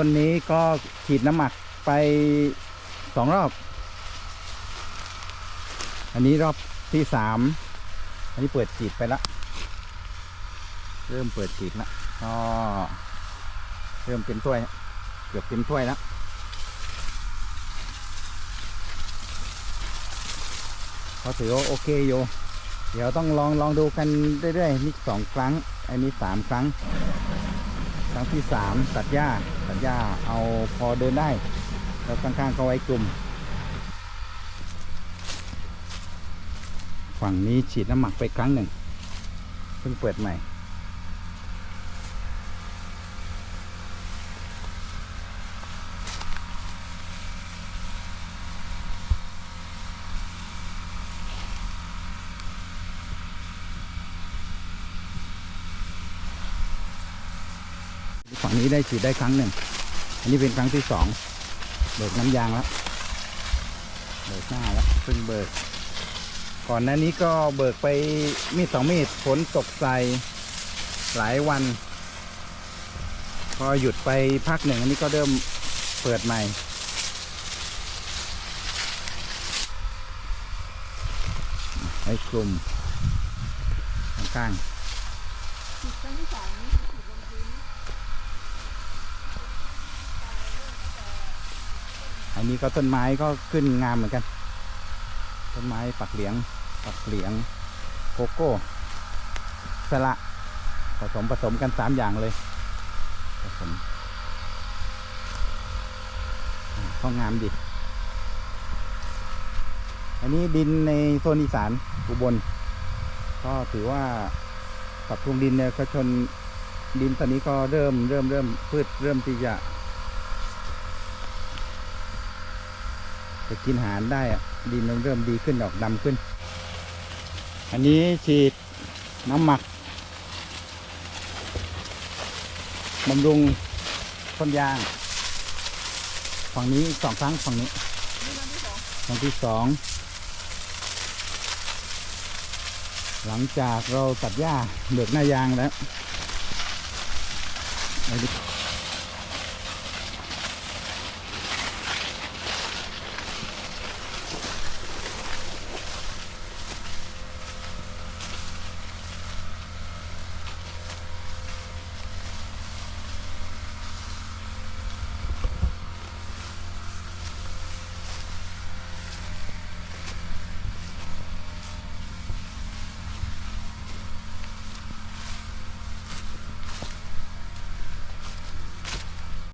ต้นนี้ก็ฉีดน้ำหมักไปสองรอบ อันนี้รอบที่สาม อันนี้เปิดฉีดไปแล้วเริ่มเปิดฉีดแล้วก็เริ่มเต็มถ้วย เกือบเต็มถ้วยแล้วเขาถือว่าโอเคอยู่ เดี๋ยวต้องลองลองดูกันเรื่อยๆนี่สองครั้ง อันนี้สามครั้ง ครั้งที่สามตัดหญ้าตัดหญ้าเอาพอเดินได้ แล้วข้างๆก็ไว้กลุ่ม ฝั่งนี้ฉีดน้ำหมักไปครั้งหนึ่งเพิ่งเปิดใหม่ ฝั่งนี้ได้ฉีดได้ครั้งหนึ่ง อันนี้เป็นครั้งที่สองเบิกน้ำยางแล้วเบิกหน้าแล้วเพิ่งเบิก ก่อนหน้านี้ก็เบิกไปมีดสองมีดฝนตกใส่หลายวัน พอหยุดไปพักหนึ่งอันนี้ก็เริ่มเปิดใหม่ไอ้กลุ่มข้างๆฉีดครั้งที่สองนี่คือฉีดลงพื้น อันนี้ก็ต้นไม้ก็ขึ้นงามเหมือนกัน ต้นไม้ปักเหลียง ปักเหลียงโกโก้ สละ ผสมผสมกันสามอย่างเลยผสมอ่าก็งามดี อันนี้ดินในโซนอีสานอุบล ก็ถือว่าปรับปรุงดินเนี่ยก็ชนดินตอนนี้ก็เริ่มเริ่มเริ่มพืชเริ่มที่จะ จะกินอาหารได้ดินมันเริ่มดีขึ้นดอกดำขึ้น อันนี้ฉีดน้ำหมักบำรุงต้นยาง ฝั่งนี้สองครั้งฝั่งนี้นี่ครั้งที่สองที่สองหลังจากเราตัดหญ้าเบิกหน้ายางแล้ว